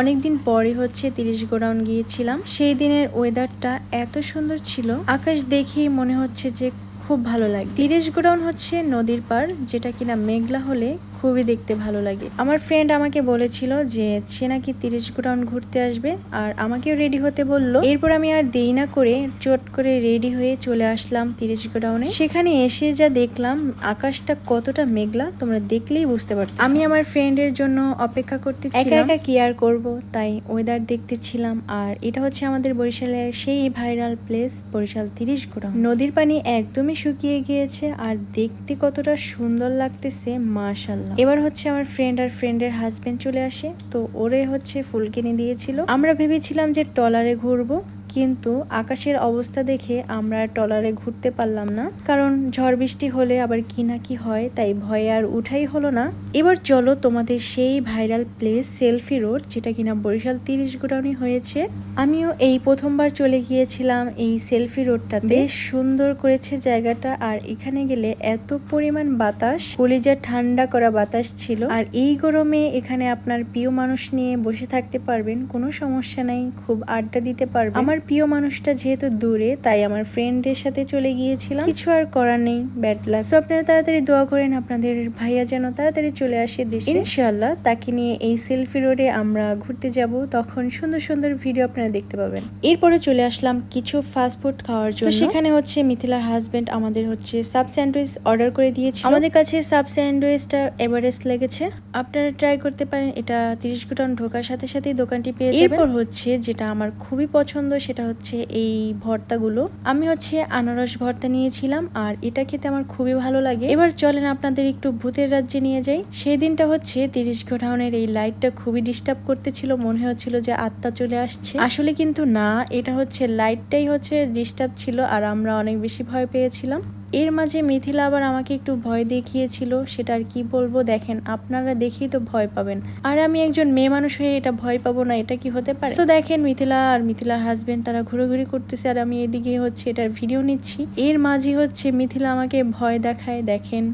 অনেকদিন পরে হচ্ছে তিরিশ গোডাউন গিয়েছিলাম। সেই দিনের ওয়েদারটা এত সুন্দর ছিল, আকাশ দেখেই মনে হচ্ছে যে খুব ভালো লাগে তিরিশ গোডাউন হচ্ছে নদীর পার যেটা কিনা মেঘলা হলে খুবই দেখতে ভালো লাগে। আমার ফ্রেন্ড আমাকে বলেছিল যে, সে নাকি তিরিশ গোডাউন ঘুরতে আসবে। আর আমাকেও রেডি হতে বলল। এরপর আমি আর দেরি না করে চট করে রেডি হয়ে চলে আসলাম তিরিশ গোডাউনে সেখানে এসে যা দেখলাম, আকাশটা কতটা মেঘলা, তোমরা দেখলেই বুঝতে পারছ আমি আমার ফ্রেন্ডের জন্য অপেক্ষা করতে একা একা কি আর করব? তাই ওয়েদার দেখতেছিলাম। আর এটা হচ্ছে আমাদের বরিশালের সেই ভাইরাল প্লেস বরিশাল তিরিশ গোডাউন নদীর পানি একদমই শুকিয়ে গিয়েছে। আর দেখতে কতটা সুন্দর লাগতেছে, মাশাল্লাহ। এবার হচ্ছে আমার ফ্রেন্ড আর ফ্রেন্ডের হাজব্যান্ড চলে আসে, তো ওরে হচ্ছে ফুল কিনে দিয়েছিল। আমরা ভেবেছিলাম যে টলারে ঘুরবো কিন্তু আকাশের অবস্থা দেখে আমরা টলারে ঘুরতে পারলাম না। কারণ ঝড় বৃষ্টি হলে আবার কি না কি হয়, তাই ভয়ে আর উঠাই হলো না। এবার চলো তোমাদের সেই ভাইরাল প্লেস সেলফি রোড, যেটা কিনা বরিশাল তিরিশ গোডাউনি হয়েছে। আমিও এই প্রথমবার চলে গিয়েছিলাম এই সেলফি রোডটা বেশ সুন্দর করেছে জায়গাটা, আর এখানে গেলে এত পরিমাণ বাতাস, কলিজা ঠান্ডা করা বাতাস ছিল। আর এই গরমে এখানে আপনার প্রিয় মানুষ নিয়ে বসে থাকতে পারবেন, কোনো সমস্যা নাই, খুব আড্ডা দিতে পারবেন। আমার প্রিয় মানুষটা যেহেতু দূরে তাই আমার ফ্রেন্ডের সাথে চলে গিয়েছিলাম। কিছু আর করার নেই ব্যাড লাক সো আপনারা তাড়াতাড়ি দোয়া করেন আপনাদের ভাইয়া যেন তাড়াতাড়ি চলে আসে দেশে। ইনশাআল্লাহ তাকে নিয়ে এই সেলফি রোডে আমরা ঘুরতে যাব। তখন সুন্দর সুন্দর ভিডিও আপনারা দেখতে পাবেন। এরপরে চলে আসলাম কিছু ফাস্ট ফুড খাওয়ার জন্য। সেখানে হচ্ছে মিথিলার হাজবেন্ড আমাদের হচ্ছে সাব স্যান্ডউইচ অর্ডার করে দিয়েছে আমাদের কাছে সাব স্যান্ডউইচটা এভারেস্ট লেগেছে। আপনারা ট্রাই করতে পারেন এটা তিরিশ গোটান ঢোকার সাথে সাথেই দোকানটি পেয়ে এরপর হচ্ছে যেটা আমার খুবই পছন্দ সেটা হচ্ছে এই ভর্তাগুলো। আমি হচ্ছে আনারস ভর্তা নিয়েছিলাম আর এটা খেতে আমার খুবই ভালো লাগে। এবার চলেন আপনাদের একটু ভূতের রাজ্যে নিয়ে যাই। সেই দিনটা হচ্ছে তিরিশ ঘটাউনের এই লাইটটা খুবই ডিস্টার্ব করতেছিল, মনে হচ্ছিল যে আত্মা চলে আসছে। আসলে কিন্তু না, এটা হচ্ছে লাইটটাই হচ্ছে ডিস্টার্ব ছিল আর আমরা অনেক বেশি ভয় পেয়েছিলাম। এর মাঝে মিথিলা আবার আমাকে একটু ভয় দেখিয়েছিল, সেটা আর কি বলব? দেখেন, আপনারা দেখেই তো ভয় পাবেন। আর আমি একজন মেয়ে মানুষ হয়ে এটা ভয় পাবো না, এটা কি হতে পারে? তো দেখেন, মিথিলা আর মিথিলার হাজবেন্ড তারা ঘুরোঘুরি করতেছে আর আমি এদিকে হচ্ছে এটার ভিডিও নিচ্ছি। এর মাঝে হচ্ছে মিথিলা আমাকে ভয় দেখায়, দেখেন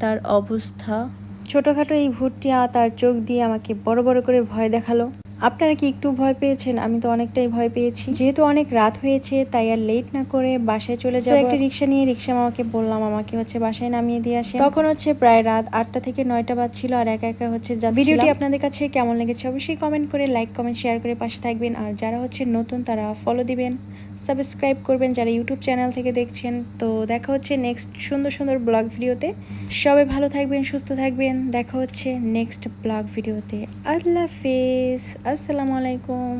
তার অবস্থা। ছোটখাটো এই ভুটটি আ, তার চোখ দিয়ে আমাকে বড় বড় করে ভয় দেখাল। আপনারা কি একটু ভয় পেয়েছেন? আমি তো অনেকটাই ভয় পেয়েছি। যেহেতু অনেক রাত হয়েছে তাই আর লেট না করে বাসায় চলে যাব। একটা রিক্সা নিয়ে রিক্সা মামাকে বললাম আমাকে হচ্ছে বাসায় নামিয়ে দিয়ে আসে তখন হচ্ছে প্রায় রাত আটটা থেকে নয়টা বাজছিল আর একা একা হচ্ছে ভিডিওটি আপনাদের কাছে কেমন লেগেছে? অবশ্যই কমেন্ট করে লাইক কমেন্ট শেয়ার করে পাশে থাকবেন। আর যারা হচ্ছে নতুন তারা ফলো দিবেন। সাবস্ক্রাইব করবেন যারা ইউটিউব চ্যানেল থেকে দেখছেন। তো দেখা হচ্ছে নেক্সট সুন্দর সুন্দর ব্লগ ভিডিওতে। সবাই ভালো থাকবেন, সুস্থ থাকবেন। দেখা হচ্ছে নেক্সট ব্লগ ভিডিওতে। আল্লাহ হাফেজ। আসসালামু আলাইকুম।